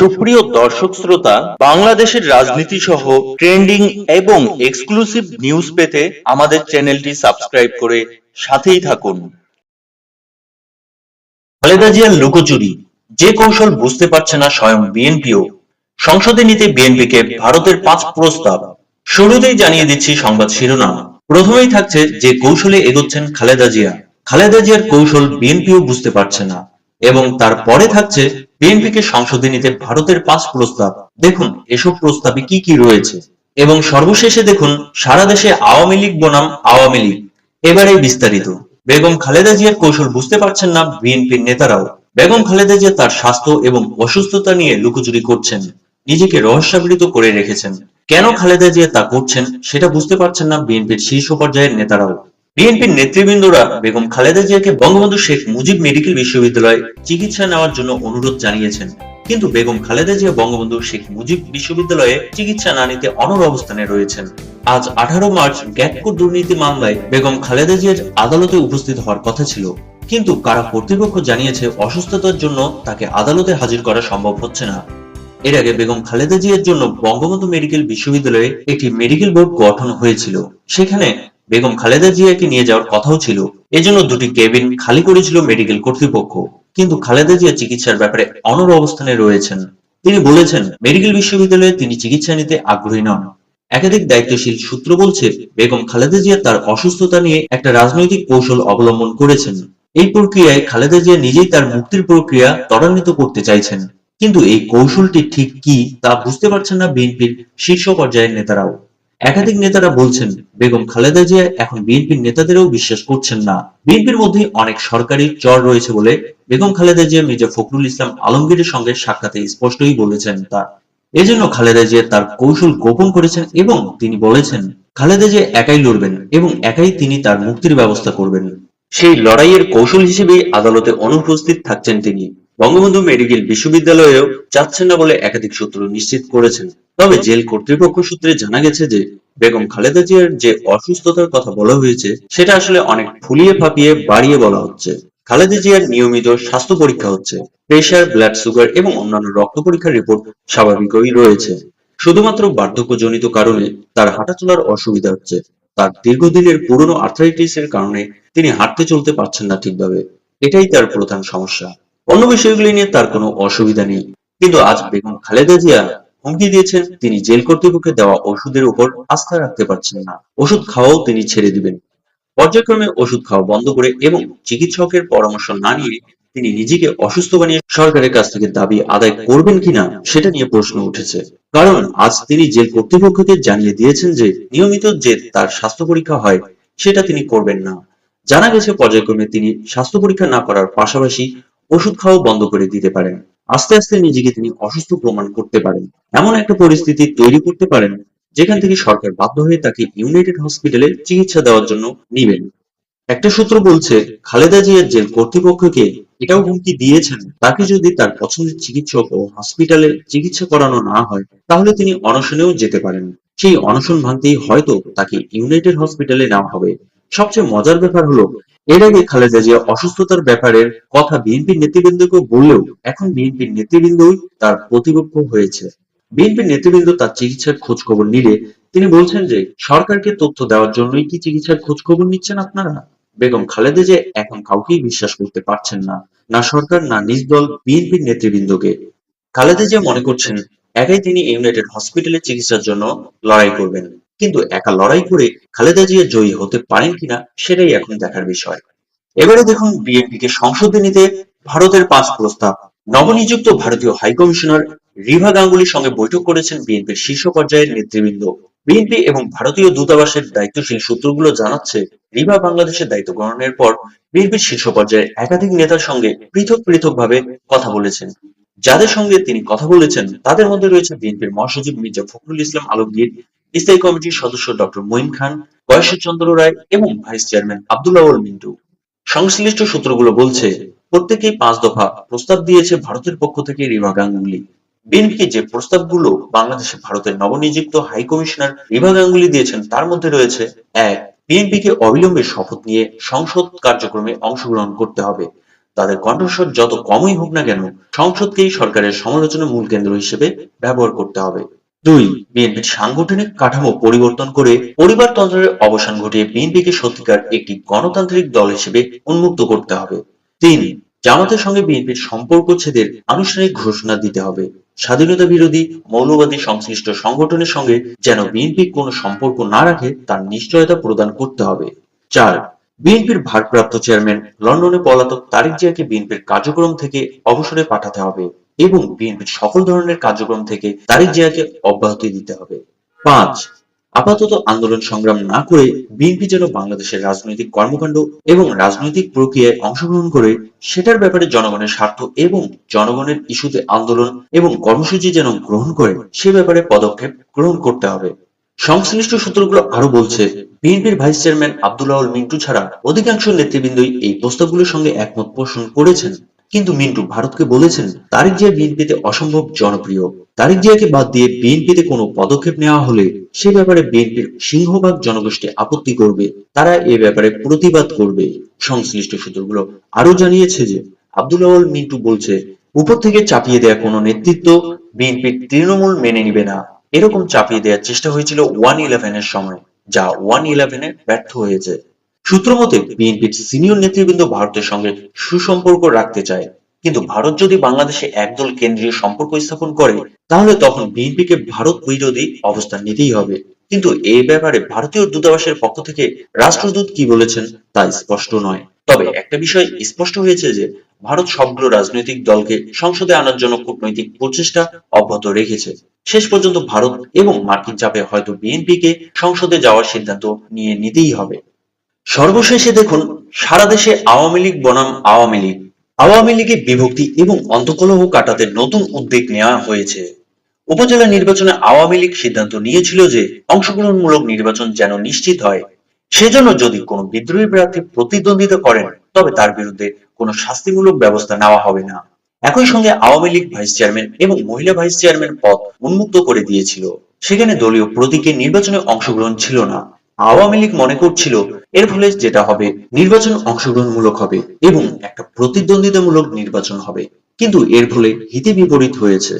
সুপ্রিয় দর্শক শ্রোতা, বাংলাদেশের রাজনীতি সহ ট্রেন্ডিং এবং এক্সক্লুসিভ নিউজ পেতে আমাদের চ্যানেলটি সাবস্ক্রাইব করে সাথেই থাকুন। খালেদা জিয়ার লুকোচুরি, যে কৌশল বুঝতে পারছে না স্বয়ং বিএনপিও, সংসদে নিতে বিএনপিকে ভারতের পাঁচ প্রস্তাব। শুরুতেই জানিয়ে দিচ্ছি সংবাদ শিরোনাম। প্রথমেই থাকছে যে কৌশলে এগোচ্ছেন খালেদা জিয়া। খালেদা জিয়ার কৌশল বিএনপিও বুঝতে পারছে না। এবং তারপরে থাকছে বিএনপিকে সংসদে নিতে ভারতের পাঁচ প্রস্তাব। দেখুন, এসব প্রস্তাবে কি কি রয়েছে। এবং সর্বশেষে দেখুন, সারা দেশে আওয়ামী লীগ বনাম আওয়ামী লীগ। এবারে বিস্তারিত। বেগম খালেদা জিয়ার কৌশল বুঝতে পারছেন না বিএনপির নেতারাও। বেগম খালেদা জিয়া তার স্বাস্থ্য এবং অসুস্থতা নিয়ে লুকোচুরি করছেন। নিজেকে রহস্যাবৃত করে রেখেছেন। কেন খালেদা জিয়া তা করছেন, সেটা বুঝতে পারছেন না বিএনপির শীর্ষ পর্যায়ের নেতারাও। বিএনপির নেতৃবৃন্দরা বেগম খালেদা জিয়াকে বঙ্গবন্ধু শেখ মুজিব মেডিকেল বিশ্ববিদ্যালয়ে চিকিৎসা নেওয়ার জন্য অনুরোধ জানিয়েছেন। কিন্তু বেগম খালেদা জিয়া বঙ্গবন্ধু শেখ মুজিব বিশ্ববিদ্যালয়ে চিকিৎসা না নিতে অনর অবস্থানে রয়েছেন। আজ আঠারো মার্চ গ্যাটকো দুর্নীতি মামলায় বেগম খালেদা জিয়ার আদালতে উপস্থিত হওয়ার কথা ছিল। কিন্তু কারা কর্তৃপক্ষ জানিয়েছে অসুস্থতার জন্য তাকে আদালতে হাজির করা সম্ভব হচ্ছে না। এর আগে বেগম খালেদা জিয়ার জন্য বঙ্গবন্ধু মেডিকেল বিশ্ববিদ্যালয়ে একটি মেডিকেল বোর্ড গঠন হয়েছিল। সেখানে বেগম খালেদা জিয়াকে নিয়ে যাওয়ার কথাও ছিল। এজন্য দুটি কেবিন খালি করেছিল মেডিকেল কর্তৃপক্ষ। কিন্তু খালেদা জিয়া চিকিৎসার ব্যাপারে অনর অবস্থানে রয়েছেন। তিনি বলেছেন, মেডিকেল বিশ্ববিদ্যালয়ে তিনি চিকিৎসা নিতে আগ্রহী নন। একাধিক দায়িত্বশীল সূত্র বলছে, বেগম খালেদা জিয়া তার অসুস্থতা নিয়ে একটা রাজনৈতিক কৌশল অবলম্বন করেছেন। এই প্রক্রিয়ায় খালেদা জিয়া নিজেই তার মুক্তির প্রক্রিয়া ত্বরান্বিত করতে চাইছেন। কিন্তু এই কৌশলটি ঠিক কি তা বুঝতে পারছেন না বিএনপির শীর্ষ পর্যায়ের নেতারাও। একাধিক নেতারা বলছেন, বেগম খালেদা জিয়া এখন বিএনপির নেতাদেরও বিশ্বাস করছেন না। বিএনপির মধ্যে অনেক সরকারি চর রয়েছে বলে বেগম খালেদা জিয়া মির্জা ফখরুল ইসলাম আলমগীরের সঙ্গে সাক্ষাতে স্পষ্টই বলেছেন তা এজন্য খালেদা জিয়া তার কৌশল গোপন করেছেন এবং তিনি বলেছেন, খালেদা জিয়া একাই লড়বেন এবং একাই তিনি তার মুক্তির ব্যবস্থা করবেন। সেই লড়াইয়ের কৌশল হিসেবেই আদালতে অনুপস্থিত থাকছেন তিনি। বঙ্গবন্ধু মেডিকেল বিশ্ববিদ্যালয়েও যাচ্ছেন না বলে একাধিক সূত্র নিশ্চিত করেছেন। তবে জেল কর্তৃপক্ষ সূত্রে জানা গেছে যে, বেগম খালেদা জিয়ার যে অসুস্থতার কথা বলা হয়েছে, সেটা আসলে অনেক ফুলিয়ে ফাঁপিয়ে বাড়িয়ে বলা হচ্ছে। খালেদা জিয়ার নিয়মিত স্বাস্থ্য পরীক্ষা হচ্ছে, প্রেশার, ব্লাড সুগার এবং অন্যান্য রক্ত পরীক্ষার রিপোর্ট স্বাভাবিকই রয়েছে। শুধুমাত্র বার্ধক্যজনিত কারণে তার হাঁটা চলার অসুবিধা হচ্ছে। তার দীর্ঘদিনের পুরনো আর্থ্রাইটিসের কারণে তিনি হাঁটতে চলতে পারছেন না ঠিকভাবে। এটাই তার প্রধান সমস্যা। অন্য বিষয়গুলি নিয়ে তার কোনো অসুবিধা নেই। কিন্তু আজ বেগম খালেদা জিয়া হুমকি দিয়েছেন, তিনি জেল কর্তৃপক্ষের দেওয়া ওষুধের উপর আস্থা রাখতে পারছেন না। ওষুধ খাওয়াও তিনি ছেড়ে দিবেন। পর্যায়ক্রমে ওষুধ খাওয়া বন্ধ করে এবং চিকিৎসকের পরামর্শ না নিয়ে তিনি নিজেকে অসুস্থ বানিয়ে সরকারের কাছ থেকে দাবি আদায় করবেন কিনা, সেটা নিয়ে প্রশ্ন উঠেছে। কারণ আজ তিনি জেল কর্তৃপক্ষকে জানিয়ে দিয়েছেন যে নিয়মিত যে তার স্বাস্থ্য পরীক্ষা হয়, সেটা তিনি করবেন না। জানা গেছে পর্যায়ক্রমে তিনি স্বাস্থ্য পরীক্ষা না করার পাশাপাশি ওষুধ খাওয়া বন্ধ করে দিতে পারেন। আস্তে আস্তে নিজেকে তিনি অসুস্থ প্রমাণ করতে পারেন। এমন একটা পরিস্থিতি তৈরি করতে পারেন, যেখান থেকে সরকার বাধ্য হয়ে তাকে ইউনাইটেড হসপিটালে চিকিৎসা দেওয়ার জন্য নিবেন। একটা সূত্র বলছে, খালেদা জিয়ার জেল কর্তৃপক্ষকে এটাও হুমকি দিয়েছেন, তাকে যদি তার পছন্দের চিকিৎসক ও হসপিটালে চিকিৎসা করানো না হয়, তাহলে তিনি অনশনেও যেতে পারেন। সেই অনশন ভাঙতেই হয়তো তাকে ইউনাইটেড হসপিটালে নেওয়া হবে। সবচেয়ে মজার ব্যাপার হলো এর আগে খালেদা জিয়া অসুস্থতার ব্যাপারের কথা বিএনপির নেতৃবৃন্দকে বললেও এখন বিএনপির নেতৃবৃন্দই তার প্রতিপক্ষ হয়েছে। বিএনপির নেতৃবৃন্দ তার চিকিৎসার খোঁজ খবর নিলে তিনি বলছেন যে, সরকারকে তথ্য দেওয়ার জন্যই কি চিকিৎসার খোঁজ খবর নিচ্ছেন আপনারা? বেগম খালেদা যে এখন কাউকেই বিশ্বাস করতে পারছেন না না সরকার, না নিজ দল বিএনপির নেতৃবৃন্দকে। খালেদা জিয়া মনে করছেন, একাই তিনি ইউনাইটেড হসপিটালে চিকিৎসার জন্য লড়াই করবেন। কিন্তু একা লড়াই করে খালেদা জিয়া জয়ী হতে পারেন কিনা সেটাই এখন দেখার বিষয়। এবারে দেখুন বিএনপিকে সংসদে নিতে ভারতের পাঁচ প্রস্তাব। নবনিযুক্ত ভারতীয় হাইকমিশনার রিভা গাঙ্গুলির সঙ্গে বৈঠক করেছেন বিএনপির শীর্ষ পর্যায়ের নেতৃবৃন্দ। বিএনপি এবং ভারতীয় দূতাবাসের দায়িত্বশীল সূত্রগুলো জানাচ্ছে রিভা বাংলাদেশের দায়িত্ব গ্রহণের পর বিএনপির শীর্ষ পর্যায়ের একাধিক নেতার সঙ্গে পৃথক পৃথকভাবে কথা বলেছেন। যাদের সঙ্গে তিনি কথা বলেছেন, তাদের মধ্যে রয়েছে বিএনপির মহাসচিব মির্জা ফখরুল ইসলাম আলমগীর স্থায়ী কমিটির সদস্য ডক্টর মঈন খান চন্দ্র রায় এবং ভাইস চেয়ারম্যান আব্দুল মিন্টু। সংশ্লিষ্ট সূত্রগুলো বলছে, প্রত্যেকেই পাঁচ দফা প্রস্তাব দিয়েছে ভারতের পক্ষ থেকে রিভা গাঙ্গুলি। বিএনপিকে যে প্রস্তাবগুলো বাংলাদেশে ভারতের নবনিযুক্ত হাই কমিশনার রিভা গাঙ্গুলি দিয়েছেন, তার মধ্যে রয়েছে, এক, বিএনপিকে অবিলম্বে শপথ নিয়ে সংসদ কার্যক্রমে অংশগ্রহণ করতে হবে। তাদের কণ্ঠস্বর যত কমই হোক না কেন, সংসদকেই সরকারের সমালোচনার মূল কেন্দ্র হিসেবে ব্যবহার করতে হবে। দুই বিএনপির সাংগঠনিক কাঠামো পরিবর্তন করে পরিবারতন্ত্রের অবসান ঘটিয়ে বিএনপিকে সত্যিকার একটি গণতান্ত্রিক দল হিসেবে উন্মুক্ত করতে হবে। তিন, জামাতের সঙ্গে বিএনপির সম্পর্ক ছেদের আনুষ্ঠানিক ঘোষণা দিতে হবে। স্বাধীনতা বিরোধী মৌলবাদী সংশ্লিষ্ট সংগঠনের সঙ্গে যেন বিএনপি কোনো সম্পর্ক না রাখে, তার নিশ্চয়তা প্রদান করতে হবে। চার, বিএনপির ভারপ্রাপ্ত চেয়ারম্যান লন্ডনে পলাতক তারেক জিয়াকে বিএনপির কার্যক্রম থেকে অবসরে পাঠাতে হবে। এবং বিএনপির সকল ধরনের কার্যক্রম থেকে তারেক জিয়াকে অব্যাহতি দিতে হবে। পাঁচ, আপাতত আন্দোলন সংগ্রাম না করে বিএনপি যেন বাংলাদেশের রাজনৈতিক কর্মকাণ্ড এবং রাজনৈতিক প্রক্রিয়ায় অংশগ্রহণ করে, সেটার ব্যাপারে জনগণের স্বার্থ এবং জনগণের ইস্যুতে আন্দোলন এবং কর্মসূচি যেন গ্রহণ করে, সে ব্যাপারে পদক্ষেপ গ্রহণ করতে হবে। সংশ্লিষ্ট সূত্রগুলো আরও বলছে, বিএনপির ভাইস চেয়ারম্যান আব্দুল্লাহ মিন্টু ছাড়া অধিকাংশ নেতৃবৃন্দই এই প্রস্তাবগুলোর সঙ্গে একমত পোষণ করেছেন। কিন্তু মিন্টু ভারতকে বলেছেন তারেক জিয়া বিএনপিতে অসম্ভব জনপ্রিয়। তারেক জিয়াকে বাদ দিয়ে বিএনপিতে কোনো পদক্ষেপ নেওয়া হলে সে ব্যাপারে বিএনপির সিংহভাগ জনগোষ্ঠী আপত্তি করবে, তারা এ ব্যাপারে প্রতিবাদ করবে। সংশ্লিষ্ট সূত্রগুলো আরও জানিয়েছে যে আব্দুল্লাহ মিন্টু বলছে, উপর থেকে চাপিয়ে দেয়া কোনো নেতৃত্ব বিএনপির তৃণমূল মেনে নিবে না। এরকম চাপিয়ে দেওয়ার চেষ্টা হয়েছিল ওয়ান ইলেভেনের সময়, যা ওয়ান ইলেভেনে ব্যর্থ হয়েছে। সূত্র মতে, বিএনপির সিনিয়র নেতৃবৃন্দ ভারতের সঙ্গে সুসম্পর্ক রাখতে চায়। কিন্তু ভারত যদি বাংলাদেশে একদল কেন্দ্রীয় সম্পর্ক স্থাপন করে, তাহলে তখন বিএনপিকে ভারত বিরোধী অবস্থান নিতেই হবে। কিন্তু এই ব্যাপারে ভারতীয় দূতাবাসের পক্ষ থেকে রাষ্ট্রদূত কি বলেছেন তা স্পষ্ট নয়। তবে একটা বিষয় স্পষ্ট হয়েছে যে, ভারত সবগুলো রাজনৈতিক দলকে সংসদে আনার জন্য কূটনৈতিক প্রচেষ্টা অব্যাহত রেখেছে। শেষ পর্যন্ত ভারত এবং মার্কিন চাপে হয়তো বিএনপিকে সংসদে যাওয়ার সিদ্ধান্ত নিয়ে নিতেই হবে। সর্বশেষে দেখুন, সারা দেশে আওয়ামী লীগ বনাম আওয়ামী লীগ। আওয়ামী লীগের বিভক্তি এবং অন্তকলহ কাটাতে নতুন উদ্যোগ নেওয়া হয়েছে। উপজেলা নির্বাচনে আওয়ামী লীগ সিদ্ধান্ত নিয়েছিল যে অংশগ্রহণমূলক নির্বাচন যেন নিশ্চিত হয়। সেজন্য যদি কোনো বিদ্রোহী প্রার্থী প্রতিদ্বন্দ্বিতা করেন, তবে তার বিরুদ্ধে কোনো শাস্তিমূলক ব্যবস্থা নেওয়া হবে না। একই সঙ্গে আওয়ামী লীগ ভাইস চেয়ারম্যান এবং মহিলা ভাইস চেয়ারম্যান পদ উন্মুক্ত করে দিয়েছিল। সেখানে দলীয় প্রতীকে নির্বাচনে অংশগ্রহণ ছিল না। আওয়ামী লীগ মনে করছিল এর ফলে যেটা হবে, নির্বাচন অংশগ্রহণমূলক হবে এবং একটা প্রতিদ্বন্দ্বিতামূলক নির্বাচন হবে। কিন্তু এর ফলে হিতে বিপরীত হয়েছে।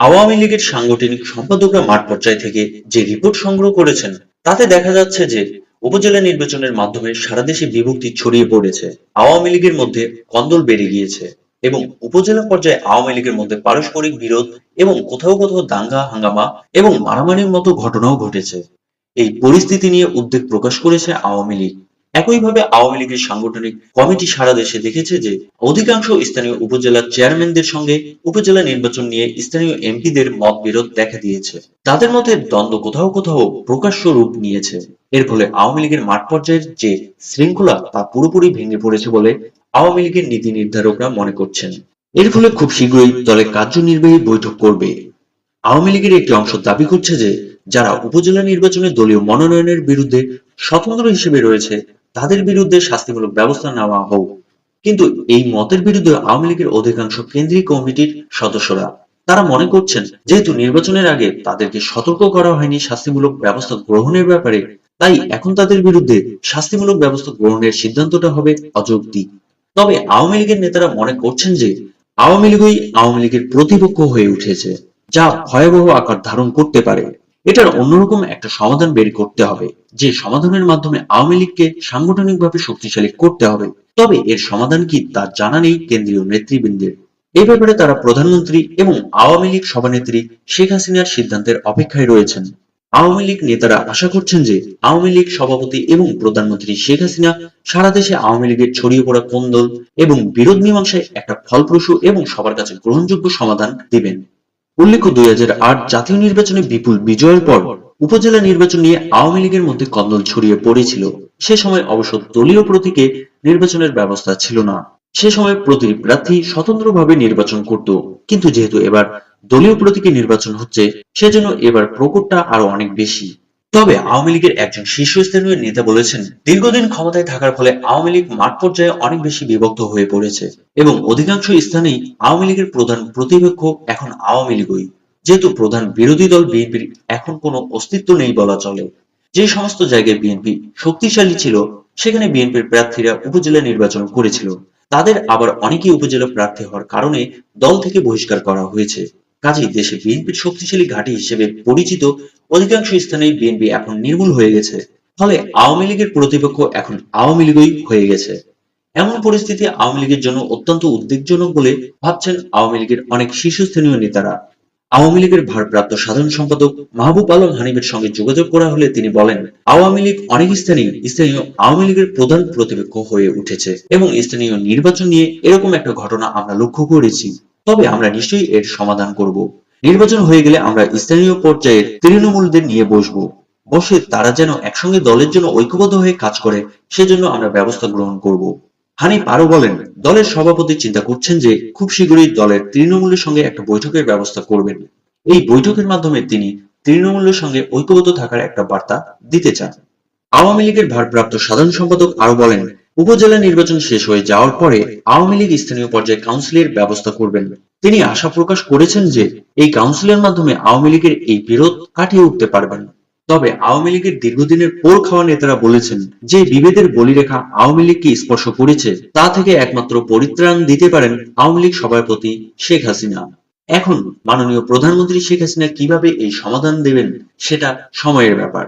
আওয়ামী লীগের সাংগঠনিক সম্পাদকরা মাঠ পর্যায় থেকে যে রিপোর্ট সংগ্রহ করেছেন, তাতে দেখা যাচ্ছে যে উপজেলা নির্বাচনের মাধ্যমে সারা দেশে বিভক্তি ছড়িয়ে পড়েছে। আওয়ামী লীগের মধ্যে কন্দল বেড়ে গিয়েছে এবং উপজেলা পর্যায়ে আওয়ামী লীগের মধ্যে পারস্পরিক বিরোধ এবং কোথাও কোথাও দাঙ্গা, হাঙ্গামা এবং মারামারির মতো ঘটনাও ঘটেছে। এই পরিস্থিতি নিয়ে উদ্বেগ প্রকাশ করেছে আওয়ামী লীগ। একইভাবে আওয়ামী লীগের সাংগঠনিক কমিটি সারা দেশে দেখেছে যে অধিকাংশ স্থানীয় উপজেলা চেয়ারম্যানদের সঙ্গে উপজেলা নির্বাচন নিয়ে স্থানীয় এমপিদের মত বিরোধ দেখা দিয়েছে। তাদের মধ্যে দ্বন্দ্ব কোথাও কোথাও প্রকাশ্য রূপ নিয়েছে। এর ফলে আওয়ামী লীগের মাঠ পর্যায়ের যে শৃঙ্খলা তা পুরোপুরি ভেঙে পড়েছে বলে আওয়ামী লীগের নীতি নির্ধারকরা মনে করছেন। এর ফলে খুব শীঘ্রই দলের কার্যনির্বাহী বৈঠক করবে। আওয়ামী লীগের একটি অংশ দাবি করছে যে যারা উপজেলা নির্বাচনে দলীয় মনোনয়নের বিরুদ্ধে স্বতন্ত্র হিসেবে রয়েছে, তাদের বিরুদ্ধে শাস্তিমূলক ব্যবস্থা নেওয়া হোক। কিন্তু এই মতের বিরুদ্ধে আওয়ামী লীগের অধিকাংশ কেন্দ্রীয় কমিটির সদস্যরা, তারা মনে করছেন, যেহেতু নির্বাচনের আগে তাদেরকে সতর্ক করা হয়নি শাস্তিমূলক ব্যবস্থা গ্রহণের ব্যাপারে, তাই এখন তাদের বিরুদ্ধে শাস্তিমূলক ব্যবস্থা গ্রহণের সিদ্ধান্তটা হবে অযৌক্তিক। তবে আওয়ামী লীগের নেতারা মনে করছেন যে, আওয়ামী লীগই আওয়ামী লীগের প্রতিপক্ষ হয়ে উঠেছে, যা ভয়াবহ আকার ধারণ করতে পারে। এটার অন্যরকম একটা সমাধান বের করতে হবে, যে সমাধানের মাধ্যমে আওয়ামী লীগকে সাংগঠনিকভাবে শক্তিশালী করতে হবে। তবে এর সমাধান কি তা জানা নেই কেন্দ্রীয় নেতৃবৃন্দের। এ ব্যাপারে তারা প্রধানমন্ত্রী এবং আওয়ামী লীগ সভানেত্রী শেখ হাসিনার সিদ্ধান্তের অপেক্ষায় রয়েছেন। আওয়ামী লীগ নেতারা আশা করছেন যে আওয়ামী লীগ সভাপতি এবং প্রধানমন্ত্রী শেখ হাসিনা সারা দেশে আওয়ামী লীগের ছড়িয়ে পড়া কোন্দল এবং বিরোধ মীমাংসায় একটা ফলপ্রসূ এবং সবার কাছে গ্রহণযোগ্য সমাধান দিবেন। উল্লেখ্য দুই জাতীয় নির্বাচনে বিপুল বিজয়ের পর উপজেলা নির্বাচন নিয়ে আওয়ামী লীগের মধ্যে কন্দল ছড়িয়ে পড়েছিল। সে সময় অবশ্য দলীয় প্রতীকে নির্বাচনের ব্যবস্থা ছিল না। সে সময় প্রতিটি প্রার্থী স্বতন্ত্রভাবে নির্বাচন করত। কিন্তু যেহেতু এবার দলীয় প্রতীকে নির্বাচন হচ্ছে, সেজন্য এবার প্রকটটা আরও অনেক বেশি। তবে আওয়ামী লীগের একজন শীর্ষস্থানীয় নেতা বলেছেন, দীর্ঘদিন ক্ষমতায় থাকার ফলে আওয়ামী লীগ মাঠ পর্যায়ে অনেক বেশি বিভক্ত হয়ে পড়েছে এবং অধিকাংশ স্থানেই আওয়ামী লীগের প্রধান প্রতিপক্ষ এখন আওয়ামী লীগই। যেহেতু প্রধান বিরোধী দল বিএনপির এখন কোনো অস্তিত্ব নেই বলা চলে। যে সমস্ত জায়গায় বিএনপি শক্তিশালী ছিল, সেখানে বিএনপির প্রার্থীরা উপজেলা নির্বাচন করেছিল। তাদের আবার অনেকেই উপজেলা প্রার্থী হওয়ার কারণে দল থেকে বহিষ্কার করা হয়েছে। কাজেই দেশে বিএনপির শক্তিশালী ঘাঁটি হিসেবে পরিচিত অধিকাংশ স্থানেই বিএনপি এখন নির্মূল হয়ে গেছে। ফলে আওয়ামী লীগের প্রতিপক্ষ এখন আওয়ামী লীগই হয়ে গেছে। এমন পরিস্থিতি আওয়ামী লীগের জন্য অত্যন্ত উদ্বেগজনক বলে ভাবছেন আওয়ামী লীগের অনেক শীর্ষস্থানীয় নেতারা। আওয়ামী লীগের ভারপ্রাপ্ত সাধারণ সম্পাদক মাহবুব আলম হানিফের সঙ্গে যোগাযোগ করা হলে তিনি বলেন, আওয়ামী লীগ অনেক স্থানেই স্থানীয় আওয়ামী লীগের প্রধান প্রতিপক্ষ হয়ে উঠেছে এবং স্থানীয় নির্বাচন নিয়ে এরকম একটা ঘটনা আমরা লক্ষ্য করেছি। তবে আমরা নিশ্চয়ই এর সমাধান করব। নির্বাচন হয়ে গেলে আমরা স্থানীয় পর্যায়ে তৃণমূলদের নিয়ে বসবো। বসে তারা যেন একসঙ্গে দলের জন্য ঐক্যবদ্ধ হয়ে কাজ করে, সেজন্য আমরা ব্যবস্থা গ্রহণ করব। হানিফ আরও বলেন, দলের সভাপতি চিন্তা করছেন যে খুব শীঘ্রই দলের তৃণমূলের সঙ্গে একটা বৈঠকের ব্যবস্থা করবেন। এই বৈঠকের মাধ্যমে তিনি তৃণমূলের সঙ্গে ঐক্যবদ্ধ থাকার একটা বার্তা দিতে চান। আওয়ামী লীগের ভারপ্রাপ্ত সাধারণ সম্পাদক আরও বলেন উপজেলা নির্বাচন শেষ হয়ে যাওয়ার পরে আওয়ামী লীগ স্থানীয় পর্যায়ে কাউন্সিলের ব্যবস্থা করবেন। তিনি আশা প্রকাশ করেছেন যে এই কাউন্সিলের মাধ্যমে আওয়ামী লীগের এই বিরোধ কাটিয়ে উঠতে পারবেন। তবে আওয়ামী লীগের দীর্ঘদিনের পোল খাওয়া নেতারা বলেছেন যে বিভেদের বলিরেখা আওয়ামী লীগকে স্পর্শ করেছে, তা থেকে একমাত্র পরিত্রাণ দিতে পারেন আওয়ামী লীগ সভাপতি শেখ হাসিনা। এখন মাননীয় প্রধানমন্ত্রী শেখ হাসিনা কীভাবে এই সমাধান দেবেন, সেটা সময়ের ব্যাপার।